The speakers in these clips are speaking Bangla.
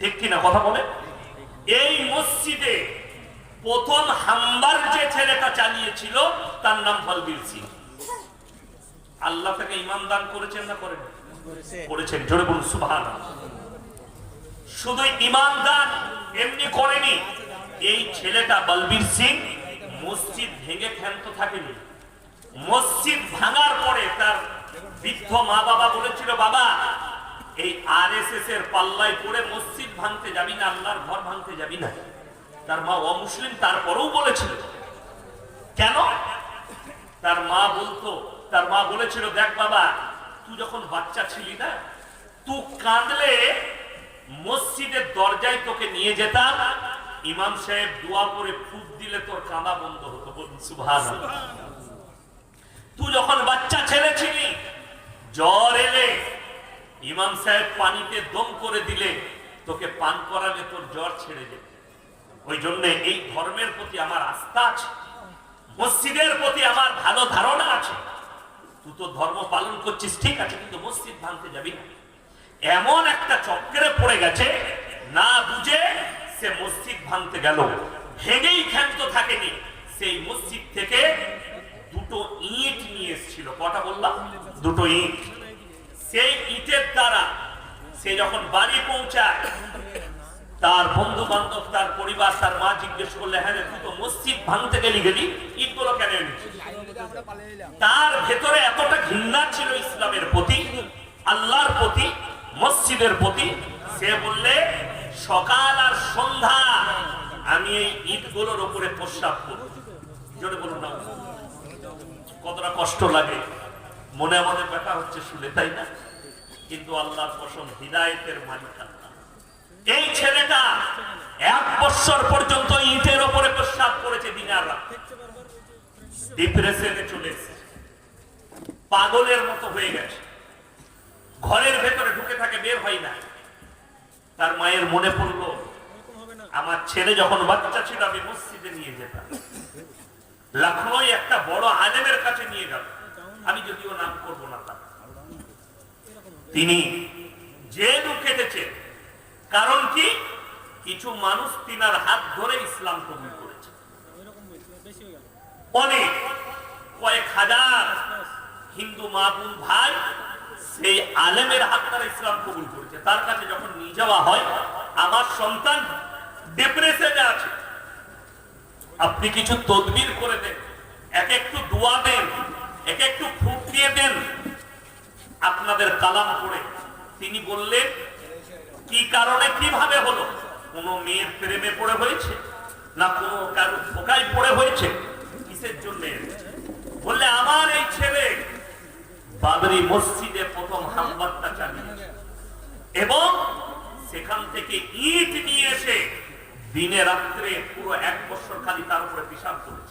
ঠিক কিনা কথা বলে? এই মসজিদে প্রথম হাম্বার যে ছেলেটা চালিয়েছিল তার নাম বলবীর সিং। আল্লাহ তাকে ইমান দান করেছেন না করেন? করেছেন। জোরে বলুন সুবহান শুধু ইমান দান এমনি করেনি। এই ছেলেটা বলবীর সিং মসজিদ ভেঙে ক্ষান্ত থাকেনি। মসজিদ ভাঙার পরে তার বৃদ্ধ মা বাবা বলেছিল বাবা এই আর এর পাল্লায় পড়ে মসজিদ ভাঙতে যাবি না আল্লাহর ঘর ভাঙতে যাবি না। তার মা অমুসলিম তারপরেও বলেছিল। কেন? তার মা বলতো তার মা বলেছিল দেখ বাবা তুই যখন বাচ্চা ছিলি না তুই কাঁদলে মসজিদের দরজায় তোকে নিয়ে যেতাম। ইমাম সাহেব দোয়া করে ফুট দিলে তোর কাঁদা বন্ধ হতো। বলুন সুভাষ তুই যখন বাচ্চা ছেলে ছিলি জ্বর এলে ইমাম সাহেব পানিতে দম করে দিলে তোকে পান করালে তোর জ্বর ছেড়ে যেত ওই জন্য এই ধর্মের প্রতি আমার আস্থা আছে, মসজিদের প্রতি আমার ভালো ধারণা আছে। তুই তো ধর্ম পালন করছিস, ঠিক আছে, কিন্তু মসজিদ ভাঙতে যাবি না। এমন একটা চক্রে পড়ে গেছে, না বুঝে সে মসজিদ ভাঙতে গেল। ভেঙেই ক্ষান্ত থাকেনি, সেই মসজিদ থেকে দুটো ইট নিয়ে এসেছিল। কটা বললাম? দুটো ইট। সেই ইটের দ্বারা সে যখন বাড়ি পৌঁছায়, তার বন্ধু বান্ধব তার পরিবার, তার মা জিজ্ঞেস করলে হ্যাঁ তুই তো মসজিদ ভাঙতে গেলি গেলি, ইটগুলো কেন তার ভেতরে এতটা ঘৃণা ছিল ইসলামের প্রতি, আল্লাহর প্রতি, মসজিদের প্রতি, সে বললে, সকাল আর সন্ধ্যা, আমি এই ঈদ ইটগুলোর উপরে প্রস্রাব করব। জোরে বলুন না। কতটা কষ্ট লাগে। মনে আমাদের ব্যাপার হচ্ছে শুনে, তাই না? কিন্তু আল্লাহর কসম, হৃদায়তের মালিক এই ছেলেটা এক বছর পর্যন্ত ইটের ওপরে প্রস্রাব করেছে দিনার ডিপ্রেশনে চলে পাগলের মতো হয়ে গেছে। ঘরের ভেতরে ঢুকে থাকে, বের হয় না। তার মায়ের মনে পড়ল, আমার ছেলে যখন বাচ্চা ছিল, আমি মসজিদে নিয়ে যেতাম। লখনৌ একটা বড় আলেমের কাছে নিয়ে গেল। আমি যদিও নাম করব না তার তিনি জেলও কেটেছেন। কারণ কি? কিছু মানুষ তিনার হাত ধরে ইসলাম কবুল করেছে। অনেক, কয়েক হাজার হিন্দু মা ভাই সেই আলেমের হাত দ্বারা ইসলাম কবুল করেছে। তার কাছে যখন নিয়ে যাওয়া হয়, আমার সন্তান ডিপ্রেশনে আছে। আপনি কিছু তদবির করে দেন, এক একটু দোয়া দেন। এক একটু দিয়ে দেন আপনাদের কালাম পড়ে। তিনি বললেন, কি কারণে, কীভাবে হলো? কোন মেয়ের প্রেমে পড়ে হয়েছে? না কোন কারও ধোকায় পড়ে হয়েছে? কিসের জন্য? বললে, আমার এই ছেলে বাবরি মসজিদে প্রথম হামবারটা চালিয়েছে এবং সেখান থেকে ইট নিয়ে এসে দিনে রাত্রে পুরো এক বছর খালি তার উপরে পিসাব করেছে।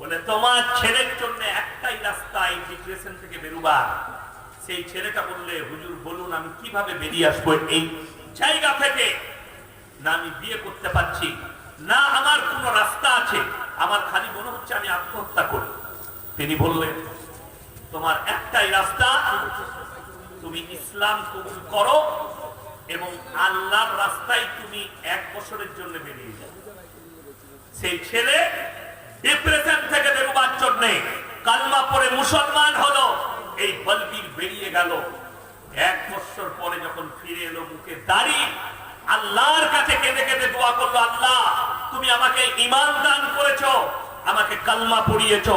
বলে, তোমার ছেলের জন্য একটাই রাস্তা এই ডিপ্রেশন থেকে বেরুবা। সেই ছেলেটা বললে, হুজুর, বলুন, আমি কীভাবে বেরিয়ে আসব? এই জায়গা থেকে না আমি বিয়ে করতে পারছি, না আমার কোনো রাস্তা আছে। আমার খালি মনে হচ্ছে আমি আত্মহত্যা করি। তিনি বললেন, তোমার একটাই রাস্তা, তুমি ইসলাম কবুল করো এবং আল্লাহর রাস্তায় তুমি এক বছরের জন্য বেরিয়ে যাও। সেই ছেলে ডিপ্রেশন থেকে বেরোবার জন্য কালমা পরে মুসলমান হলো, এই বলবীর বেরিয়ে গেল। এক বছর পরে যখন ফিরে এলো মুখে দাড়ি, আল্লাহর কাছে কেঁদে কেঁদে দোয়া করল, আল্লাহ, তুমি আমাকে ইমান দান করেছ, আমাকে কালমা পড়িয়েছো,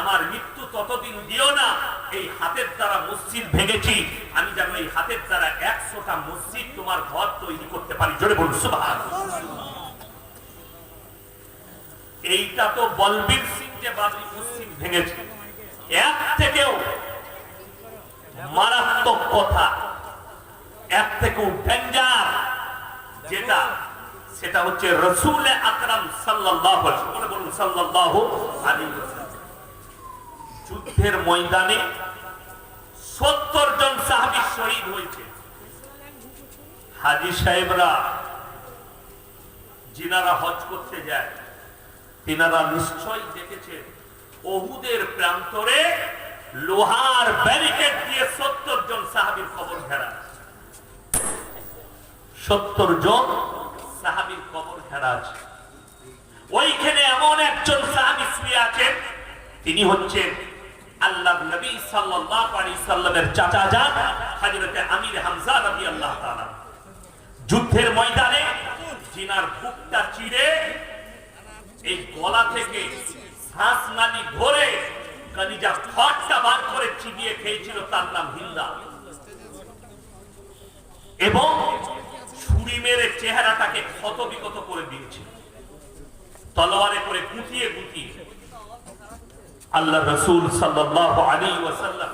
আমার মৃত্যু ততদিন দিও না, এই হাতের দ্বারা মসজিদ ভেঙেছি, আমি যেন এই হাতের দ্বারা একশোটা মসজিদ তোমার ঘর তৈরি করতে পারি। জোরে বলুন সুবহান এইটা তো বলবীর সিং যে বাবরি মসজিদ ভেঙেছে। এক থেকেও মারাত্মক কথা, এক থেকেও ডেঞ্জার যেটা, সেটা হচ্ছে রসুল আকরাম সাল্লাল্লাহু আলাইহি যুদ্ধের ময়দানে সত্তর জন সাহাবি শহীদ হয়েছে। হাজি সাহেবরা, যিনারা হজ করতে যায় তিনারা নিশ্চয়ই দেখেছেন অহুদের প্রান্তরে লোহার ব্যারিকেড দিয়ে সত্তর জন সাহাবির খবর ঘেরা সত্তর জন সাহাবির কবর ঘেরা আছে। ওইখানে এমন একজন সাহাবি শুয়ে আছেন, তিনি হচ্ছেন আল্লাহ নবী সাল্লাল্লাহু আলাইহি সাল্লামের চাচা যান, হযরতে আমির হামজা রাদিয়াল্লাহু তাআলা। যুদ্ধের ময়দানে জিনার বুকটা চিড়ে এই গলা থেকে শ্বাস নালি ধরে কালিজা ফটটা বার করে চিবিয়ে খেয়েছিল তার নাম হিন্দা এবং ছুরি মেরে চেহারাটাকে ক্ষত বিগত করে দিয়েছিল। তলোয়ারে করে গুটিয়ে গুটিয়ে। আল্লাহ রসুল সাল্লাল্লাহু আলাইহি ওয়াসাল্লাম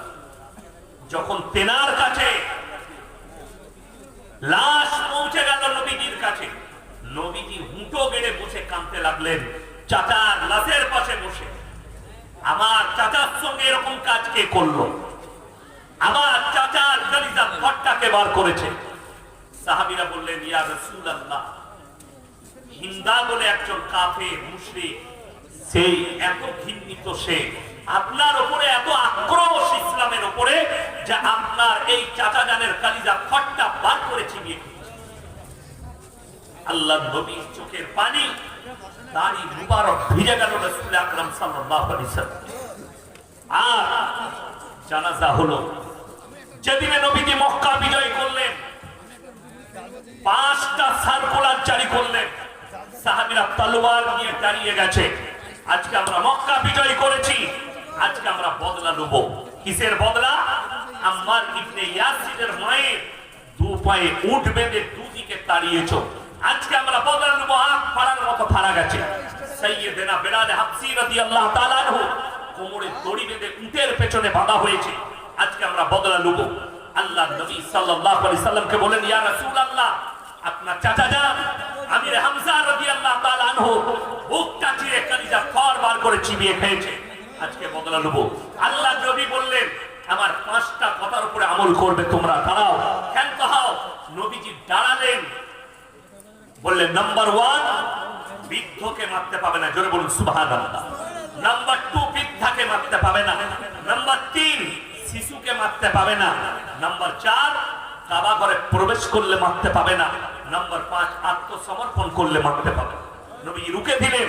যখন তেনার কাছে লাশ পৌঁছে গেল নবীজির কাছে নবীজি হুঁটো গেড়ে বসে কাঁদতে লাগলেন। চাচার লাশের পাশে বসে। আমার চাচার সঙ্গে এরকম কাজ কে করল? আমার চাচার গলিজা ফটকাকে বার করেছে। সাহাবীরা বললেন, ইয়া রাসূলুল্লাহ। হিন্দা বলে একজন কাফে মুশরিক, সেই এত ঘৃণিত সে আপনার উপরে এত আক্রোশ ইসলামের উপরে যে আপনার এই চাচা জানের কালিজা ফটটা বার করে চিবিয়ে। আল্লাহ নবীর চোখের পানি, দাড়ি মুবারক ভিজে গেল রাসূল আকরাম সাল্লাল্লাহু আলাইহি সাল্লাম। আর জানাজা হলো, যেদিনে নবীজি মক্কা বিজয় করলেন, পাঁচটা সার্কুলার জারি করলেন, সাহাবিরা তলোয়ার নিয়ে দাঁড়িয়ে গেছে। আজকে আমরা মক্কা বিজয় করেছি, আজকে আমরা বদলা নেব। কিসের বদলা? আম্মার ইবনে ইয়াসিরের মায়ের দু পায়ে উঠ বেঁধে দুদিকে তাড়িয়েছ আজকে আমরা বদলা নেব আখ ফাড়ার মতো ফাড়া গেছে। সাইয়েদেনা বেলালে হাফসি রাদিয়াল্লাহু তাআলা কোমরে দড়ি বেঁধে উটের পেছনে বাঁধা হয়েছে। আজকে আমরা বদলা নেব। আল্লাহ নবী সাল্লাল্লাহু আলাইহি সাল্লামকে বলেন, ইয়া রাসূলুল্লাহ, আপনার চাচা যান, আমির হামজা রাদিয়াল্লাহু তাআলা আনহু বুকটা চিরে কলিজা ফর করে চিবিয়ে খেয়েছে। আজকে বদলা নেব। আল্লাহ নবী বললেন, আমার পাঁচটা কথার উপরে আমল করবে তোমরা, দাঁড়াও কেন হও। নবীজি দাঁড়ালেন বললেন নাম্বার ওয়ান বৃদ্ধকে মারতে পাবে না। জোরে বলুন সুবহান নাম্বার টু বৃদ্ধাকে মারতে পাবে না। নাম্বার তিন শিশুকে মারতে পাবে না। নাম্বার চার কাবা ঘরে প্রবেশ করলে মারতে পাবে না। নাম্বার পাঁচ, আত্মসমর্পণ করলে মারতে পাবে। নবী রুকে দিলেন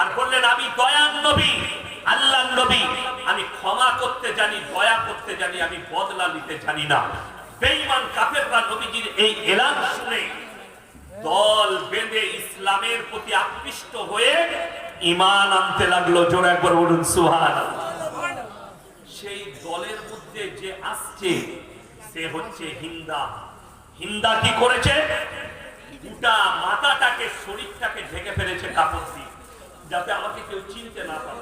আর বললেন, আমি দয়ান নবী আল্লাহ নবী। আমি ক্ষমা করতে জানি, দয়া করতে জানি, আমি বদলা নিতে জানি না। নবীজির এই এলান দল বেঁধে ইসলামের প্রতি আকৃষ্ট হয়ে ইমান আনতে লাগল। জোর একবার বলুন সুহান সেই দলের মধ্যে যে আসছে, সে হচ্ছে হিন্দা। হিন্দা কি করেছে? গোটা মাথাটাকে, শরীরটাকে ঢেকে ফেলেছে কাপড় দিয়ে। যাতে আমাকে কেউ চিনতে না পারে।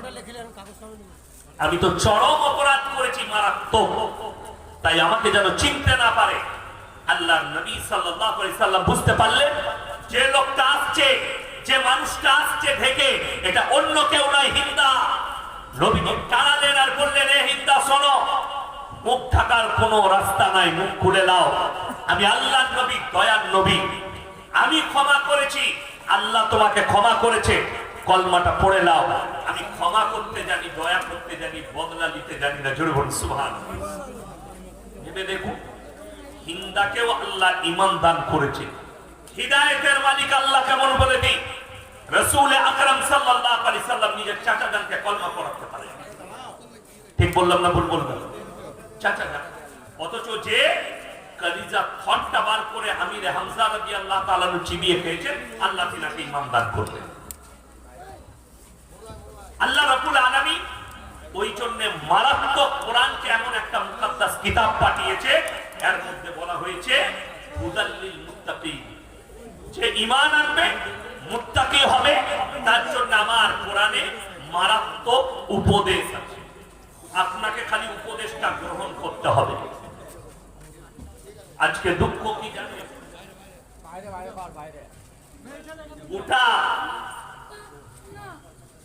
আমি তো চরম অপরাধ করেছি মারাত্মক। তাই আমাকে যেন চিনতে না পারে। আল্লাহ নবী সাল্লাল্লাহু আলাইহি সাল্লাম বুঝতে পারলেন, যে লোকটা আসছে, যে মানুষটা আসছে ঢেকে এটা অন্য কেউ নয় হিন্দা। নবীকে টানালেন আর বললেন, এ হিন্দা, শোনো, মুখ ঢাকার কোনো রাস্তা নাই, মুখ খুলে দাও আমি আল্লাহ নবী, দয়ার নবী। আমি ক্ষমা করেছি, আল্লাহ তোমাকে ক্ষমা করেছে। কলমাটা পড়ে নাও। আমি ক্ষমা করতে জানি, দয়া করতে জানি, বদলা নিতে জানি না। জোরে বলুন সুবহান ভেবে দেখুন। হিন্দাকেও আল্লাহ ইমান দান করেছে। হিদায়েতের মালিক আল্লাহ কেমন বলে দিই? রসুল আকরাম সাল্লাল্লাহু আলাইহি সাল্লাম নিজের চাচা জানকে কলমা পড়াতে পারে ঠিক বললাম না ভুল বললাম? চাচা জান। অথচ যে কলিজা ফটটা বার করে আমির হামজা রাদিয়াল্লাহু তাআলা চিবিয়ে খেয়েছেন, আল্লাহ তিনাকে ইমান দান করবেন আল্লাহ রাব্বুল আলামিন ওই জন্য মারাত্মক কোরআনকে এমন একটা মুকাদ্দাস কিতাব পাঠিয়েছে এর মধ্যে বলা হয়েছে যে ঈমান আনবে, মুত্তাকি হবে, তার জন্য আমার কোরআনে মারাত্মক উপদেশ আছে। আপনাকে খালি উপদেশটা গ্রহণ করতে হবে। আজকে দুঃখ কি জানেন?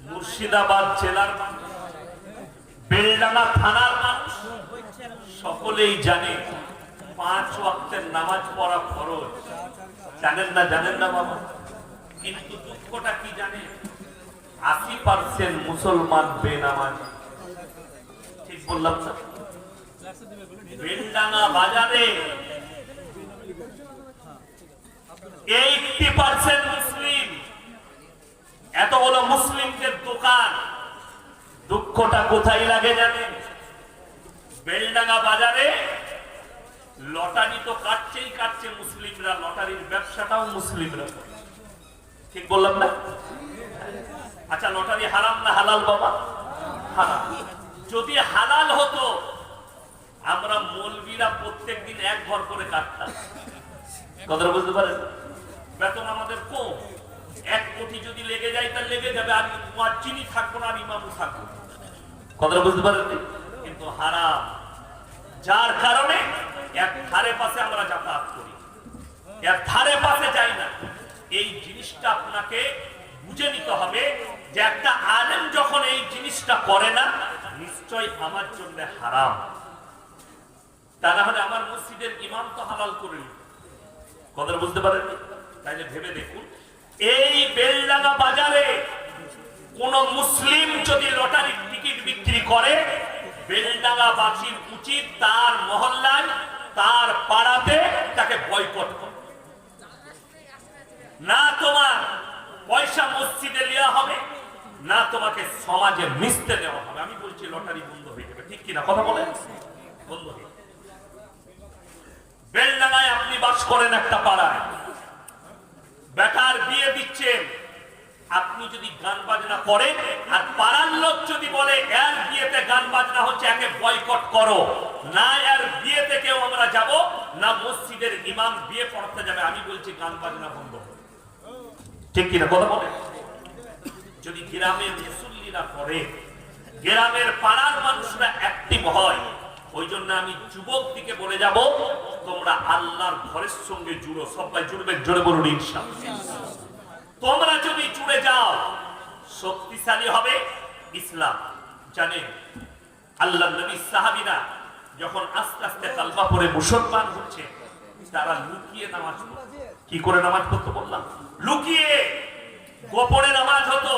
মুর্শিদাবাদ জেলার মানুষ বেলডাঙ্গা থানার মানুষ সকলেই জানে পাঁচ ওয়াক্তের নামাজ পড়া ফরজ। জানেন না জানেন না বাবা? কিন্তু দুঃখটা কি জানেন আশি পার্সেন্ট মুসলমান বেনামাজ। ঠিক বললাম না? বেলডাঙ্গা বাজারে এইটি পার্সেন্ট মুসলিম। এত বড় মুসলিমদের দোকান। দুঃখটা কোথায় লাগে জানেন? বেলডাঙ্গা বাজারে লটারি তো কাটছেই কাটছে মুসলিমরা, লটারির ব্যবসাটাও মুসলিমরা। ঠিক বললাম না? আচ্ছা লটারি হারাম না হালাল বাবা? যদি হালাল হতো, আমরা মলবিরা প্রত্যেক দিন এক ঘর করে কাটতাম। কথাটা বুঝতে পারেন? বেতন আমাদের কম। এক কোটি যদি লেগে যায়, তাহলে লেগে যাবে। আর চিনি থাকব না, আর ইমামও থাকব। কথাটা বুঝতে পারেন কিন্তু হারাম। যার কারণে এক ধারে পাশে আমরা যাতায়াত করি। এক ধারে পাশে যাই না। এই জিনিসটা আপনাকে বুঝে নিতে হবে যে একটা আলেম যখন এই জিনিসটা করে না নিশ্চয় আমার জন্য হারাম। তা না হলে আমার মসজিদের ইমাম তো হালাল করে কথাটা বুঝতে পারেন তাইলে ভেবে দেখুন। এই বেলডাঙ্গা বাজারে কোন মুসলিম যদি লটারির টিকিট বিক্রি করে বেলডাঙ্গা বাসীর উচিত তার মহল্লায় তার পাড়াতে তাকে বয়কট করে। না তোমার পয়সা মসজিদে নেওয়া হবে, না তোমাকে সমাজে মিশতে দেওয়া হবে। আমি বলছি, লটারি বন্ধ হয়ে যাবে। ঠিক কিনা কথা বলেন? বন্ধ হয়ে যাবে। বেলডাঙ্গায় আপনি বাস করেন একটা পাড়ায়। বেটার বিয়ে দিচ্ছেন আপনি যদি গান বাজনা করেন, আর পাড়ার লোক যদি বলে, এর বিয়েতে গান বাজনা হচ্ছে, একে বয়কট করো। না এর বিয়েতে কেউ আমরা যাব না মসজিদের ইমাম বিয়ে পড়াতে যাবে, আমি বলছি গান বাজনা বন্ধ ঠিক কিনা কথা বলে? যদি গ্রামের মুসল্লিরা করে, গ্রামের পাড়ার মানুষরা অ্যাক্টিভ হয় ওই জন্য আমি যুবক দিকে বলে যাব, তোমরা আল্লাহর ঘরের সঙ্গে জুড়ো, সবাই জুড়বে, জোরে বলুন ইনশাআল্লাহ। তোমরা যদি জুড়ে যাও, শক্তিশালী হবে ইসলাম। জানেন আল্লাহ নবী সাহাবীরা যখন আস্তে আস্তে কালমা পড়ে মুসলমান হচ্ছে তারা লুকিয়ে নামাজ কি করে নামাজ পড়তো বললাম? লুকিয়ে গোপনে নামাজ হতো,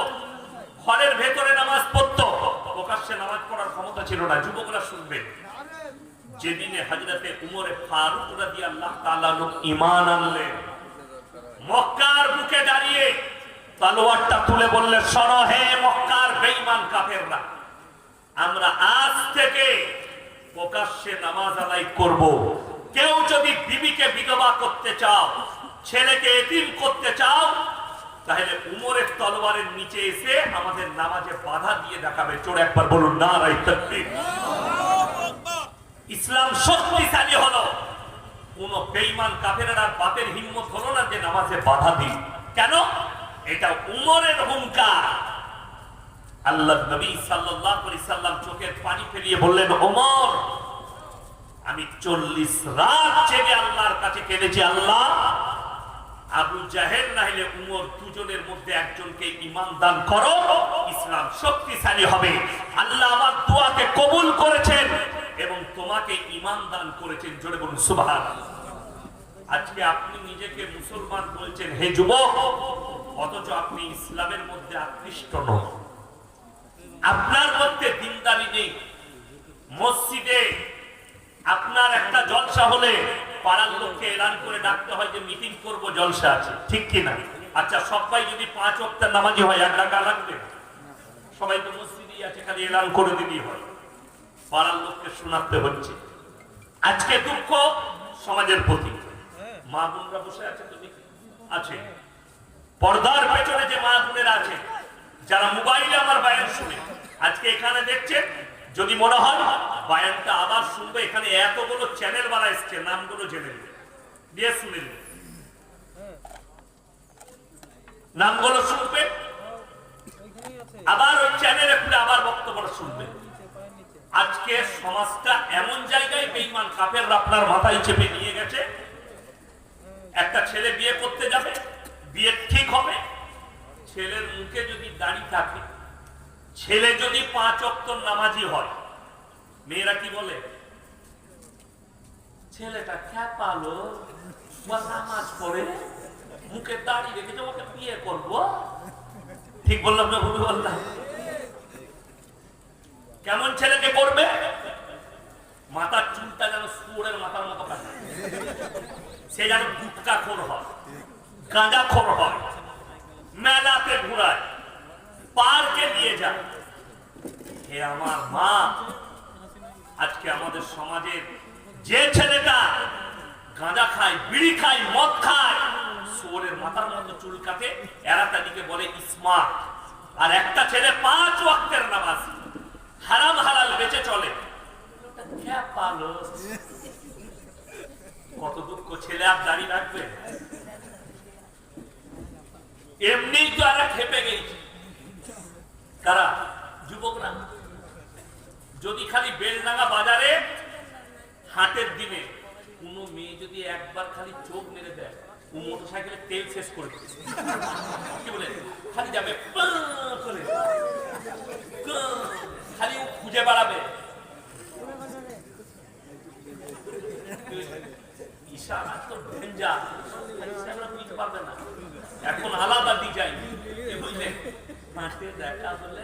ঘরের ভেতরে নামাজ পড়তো। প্রকাশ্যে নামাজ পড়ার ক্ষমতা ছিল না, যুবকরা শুনবে। যেদিনে হাজরাতে উমরে ফারুক রাদিয়াল্লাহু তাআলা ইমান আনলেন মক্কার বুকে দাঁড়িয়ে তলোয়ারটা তুলে বললে, শোনো হে মক্কার বেঈমান কাফেররা, আমরা আজ থেকে প্রকাশ্যে নামাজ আদায় করব। কেউ যদি বিবিকে বিধবা করতে চাও, ছেলেকে এতিম করতে চাও, তাহলে উমরের তলোয়ারের নিচে এসে আমাদের নামাজে বাধা দিয়ে দেখাবে। চোর একবার বলুন না রাই ইসলাম শক্তিশালী হলো। কোন বেঈমান কাফেরের আর বাপের হিম্মত হলো না যে নামাজে বাধা দিই কেন? এটা উমরের হুঙ্কার আল্লাহ নবী আলাইহি সাল্লাম চোখের পানি ফেলিয়ে বললেন ওমর আমি চল্লিশ রাত জেগে আল্লাহর কাছে কেঁদেছি আল্লাহ। আবু জাহেল না হলে উমর দুজনের মধ্যে একজনকে ইমান দান করো, ইসলাম শক্তিশালী হবে। আল্লাহ আমার দোয়াকে কবুল করেছেন এবং তোমাকে ইমান দান করেছেন, জোরে বলুন সুবহান আজকে আপনি নিজেকে মুসলমান বলছেন, হে যুবক, অথচ আপনি ইসলামের মধ্যে আকৃষ্ট নন। আপনার মধ্যে দিনদারি নেই। মসজিদে আপনার একটা জলসা হলে পাড়ার লোককে এলান করে ডাকতে হয় যে মিটিং করব, জলসা আছে। ঠিক কি না আচ্ছা সবাই যদি পাঁচ অক্টার নামাজি হয়, এক টাকা লাগবে? সবাই তো মসজিদই আছে, খালি এলান করে দিলেই হয়। পাড়ার লোককে শোনাতে হচ্ছে। আজকে দুঃখ সমাজের প্রতি। মা বোনরা বসে আছে তো দেখি? আছে। পর্দার পেছনে যে মা বোনেরা আছে, যারা মোবাইলে আমার বায়ান শুনে, আজকে এখানে দেখছেন যদি মনে হয়, বায়ানটা আবার শুনবে, এখানে এতগুলো চ্যানেল বানা এসছে, নামগুলো জেনে নেবে। দিয়ে শুনে নেবে। নামগুলো শুনবে। আবার ওই চ্যানেলে খুলে আবার বক্তব্য শুনবে। আজকে সমাজটা এমন জায়গায় বেইমান কাপের আপনার মাথায় চেপে নিয়ে গেছে, একটা ছেলে বিয়ে করতে যাবে, বিয়ে ঠিক হবে, ছেলের মুখে যদি দাড়ি থাকে ছেলে যদি পাঁচ অক্তর নামাজি হয়, মেয়েরা কি বলে? ছেলেটা খ্যাপালো বা নামাজ পড়ে, মুখে দাড়ি রেখেছে ওকে বিয়ে করব? ঠিক বললাম না, ভুল বললাম? কেমন ছেলেকে করবে? মাথার চুলটা যেন সুরের মাথার মতো কাটে। সে যেন গুটকা খোর হয়। গাঁজাখোর হয় মেলাতে ঘুরায় পার্কে নিয়ে যায় হে আমার মা। আজকে আমাদের সমাজের যে ছেলেটা গাঁজা খায়, বিড়ি খায়, মদ খায়, শুয়োরের মাথার মতো চুল কাটে, এরা তাদেরকে বলে স্মার্ট আর একটা ছেলে পাঁচ ওয়াক্তের নামাজ, হারাম হালাল বেঁচে চলে। কত দুঃখ ছেলে আর দাঁড়িয়ে রাখবে এমনি তো আর খেপে গেছি। তারা, যুবকরা যদি খালি বেলডাঙ্গা বাজারে, হাটের দিনে কোনো মেয়ে যদি একবার খালি চোখ মেরে দেয়, ও তেল শেষ করে কি বলে? খালি যাবে খালি ও খুঁজে বেড়াবে। তো পারবে না। এখন আলাদা ডিজাইন দেখা হলে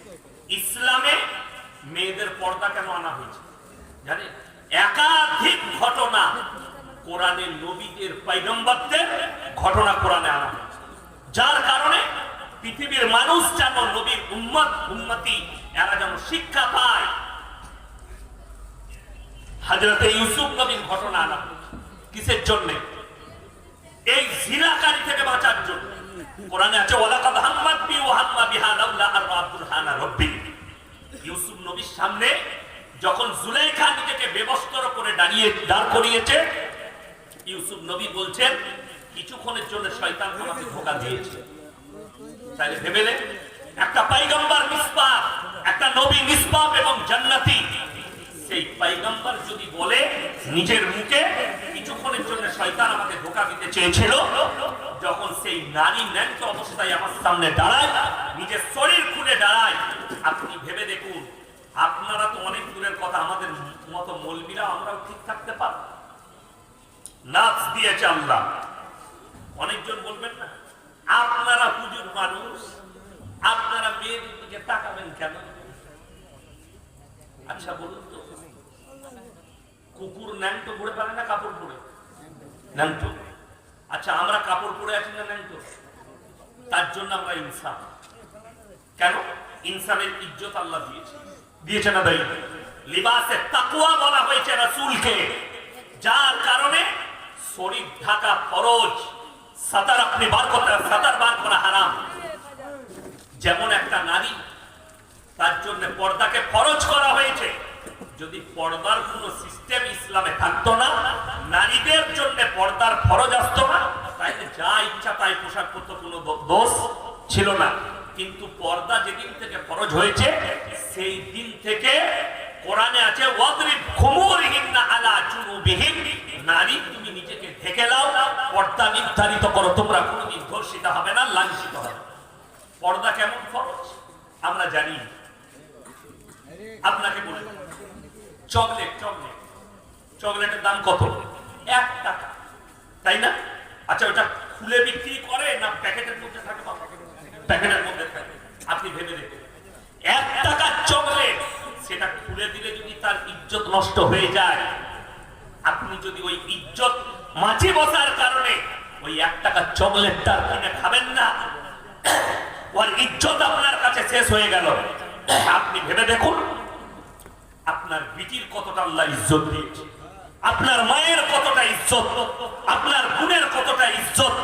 ইসলামে মেয়েদের পর্দা কেন আনা হয়েছে? জানে একাধিক ঘটনা কোরআনের নবীদের পৈগম্বরদের ঘটনা কোরআনে আনা হয়েছে। যার কারণে পৃথিবীর মানুষ যেন নবীর উম্মত, উম্মতি, এরা যেন শিক্ষা পায়। হাজরতে ইউসুফ নবীর ঘটনা আনা। কিসের জন্যে? এই জিনাকারী থেকে বাঁচার জন্য। কোরআনে আছে, ওয়ালাকাদ হাম্মাত বি ওয়া হাম্মা বিহা লাউলা আর রাব্বুল হানা রাব্বি। ইউসুফ নবীর সামনে যখন জুলাইখা নিজেকে বেবস্ত্র করে দাঁড়িয়ে, দাঁড় করিয়েছে, ইউসুফ নবী বলছেন, কিছুক্ষণের জন্য শয়তান আমাকে ধোকা দিয়েছে। তাহলে ভেবেলে একটা পাইগম্বার নিষ্পাপ, একটা নবী নিষ্পাপ এবং জান্নাতি সেই পাইগম্বার যদি বলে নিজের মুখে, কিছুক্ষণের জন্য শয়তান আমাকে ধোকা দিতে চেয়েছিল। যখন সেই নারী ন্যান্ত অবস্থায় আমার সামনে দাঁড়ায়, নিজের শরীর খুলে দাঁড়ায়, আপনি ভেবে দেখুন, আপনারা তো অনেক দূরের কথা, আমাদের মতো মলবিরা আমরাও ঠিক থাকতে পার নাচ দিয়েছে আল্লাহ। অনেকজন বলবেন না, আপনারা হুজুর মানুষ, আপনারা মেয়েদের দিকে তাকাবেন কেন? আচ্ছা বলুন তো। কুকুর ন্যাংটো ঘুরে পারে না কাপড় পরে? ন্যাংটো। আচ্ছা আমরা কাপড় পরে আছি না ন্যাংটো? তার জন্য আমরা ইনসান। কেন? ইনসানের ইজ্জত আল্লাহ দিয়েছে। দিয়েছে না দায়ী? লিবাসে তাকুয়া বলা হয়েছে রাসূলকে। যার কারণে শরীর ঢাকা ফরজ, সাতার আপনি বার করতে সাতার বার করা হারাম। যেমন একটা নারী, তার জন্য পর্দাকে ফরজ করা হয়েছে। যদি পর্দার কোনো সিস্টেম ইসলামে থাকতো না, নারীদের জন্য পর্দার ফরজ আসতো না, তাইলে যা ইচ্ছা তাই পোশাক পরতো, কোনো দোষ ছিল না। কিন্তু পর্দা যেদিন থেকে ফরজ হয়েছে, সেই দিন থেকে কোরআনে আছে, ওয়াদরিব খুমুরিহিন্না আলা জুনুবিহিন নারী, তুমি নিজেকে ঢেকে লাও পর্দা নির্ধারিত করো, তোমরা কোনোদিন ধর্ষিত হবে না, লাঞ্ছিত হবে পর্দা কেমন ফরজ? আমরা জানি। আপনাকে বলি। Chocolate chocolate. চকলেটের দাম কত? এক টাকা। তাই না? আচ্ছা ওটা খুলে বিক্রি করে না প্যাকেটের মধ্যে থাকে? প্যাকেটের মধ্যে থাকে। আপনি ভেবে দেখুন। এক টাকার চকলেট। সেটা খুলে দিলে যদি তার ইজ্জত নষ্ট হয়ে যায়, আপনি যদি ওই ইজ্জত মাঝে বসার কারণে ওই এক টাকার চকলেটটা কিনে খাবেন না, ওর ইজ্জত আপনার কাছে শেষ হয়ে গেল। আপনি ভেবে দেখুন আপনার বিটির কতটা আল্লাহ ইজ্জত দিয়েছে? আপনার মায়ের কতটা ইজ্জত? আপনার বোনের কতটা ইজ্জত?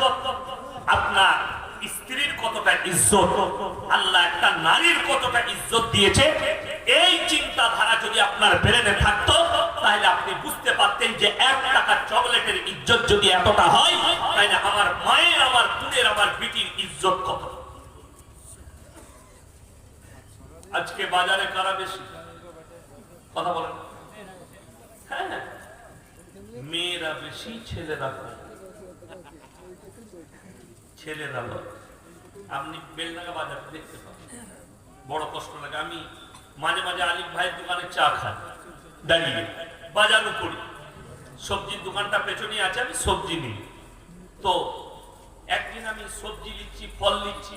আপনার স্ত্রীর কতটা ইজ্জত? আল্লাহ একটা নারীর কতটা ইজ্জত দিয়েছে? এই চিন্তাধারা যদি আপনার ব্রেনে থাকতো, তাহলে আপনি বুঝতে পারতেন যে এক টাকার চকলেটের ইজ্জত যদি এতটা হয়, তাহলে আমার মায়ের, আমার বোনের, আমার বিটির ইজ্জত কত? আজকে বাজারে কারা বেশি? কথা বলেন। হ্যাঁ মেয়েরা বেশি ছেলেরা ছেলেরা আপনি বেলডাঙ্গা বাজার দেখতে পাবেন বড় কষ্ট লাগে। আমি মাঝে মাঝে আলিফ ভাইয়ের দোকানে চা খাই। দাঁড়িয়ে। বাজারও করি সবজির দোকানটা পেছনে আছে, আমি সবজি নিই। তো একদিন আমি সবজি নিচ্ছি, ফল নিচ্ছি।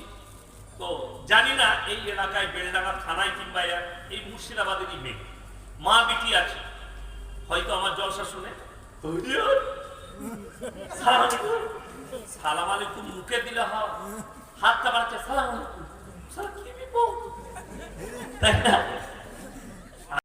তো জানি না এই এলাকায় বেলডাঙ্গা থানায় কিংবা এই মুর্শিদাবাদেরই মেয়ে। মা বিটি আছে। হয়তো আমার জলসা শুনে। সালাম আলাইকুম মুখে দিলে হয়। হাতটা বাড়াচ্ছে সালাম আলাইকুম সালাম, কি বিপদ? তাই না?